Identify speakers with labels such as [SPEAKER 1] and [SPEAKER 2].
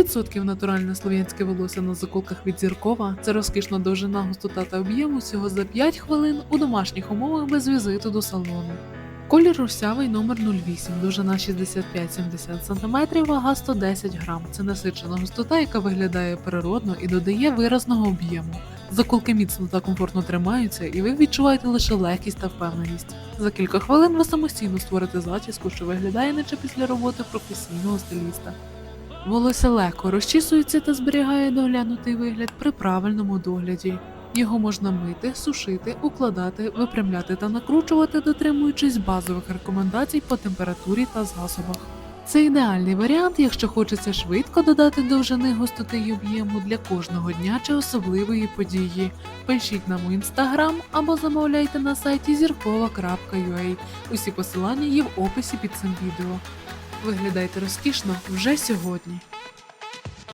[SPEAKER 1] 100% натуральне слов'янське волосся на заколках від зіркова це розкішна довжина, густота та об'єм усього за 5 хвилин у домашніх умовах без візиту до салону. Колір русявий номер 08, довжина 65-70 см, вага 110 грам. Це насичена густота, яка виглядає природно і додає виразного об'єму. Заколки міцно та комфортно тримаються, і ви відчуваєте лише легкість та впевненість. За кілька хвилин ви самостійно створите зачіску, що виглядає наче після роботи професійного стиліста. Волосся легко розчісується та зберігає доглянутий вигляд при правильному догляді. Його можна мити, сушити, укладати, випрямляти та накручувати, дотримуючись базових рекомендацій по температурі та засобах. Це ідеальний варіант, якщо хочеться швидко додати довжини густоти й об'єму для кожного дня чи особливої події. Пишіть нам у інстаграм або замовляйте на сайті зіркова.ua. Усі посилання є в описі під цим відео. Виглядайте розкішно вже сьогодні.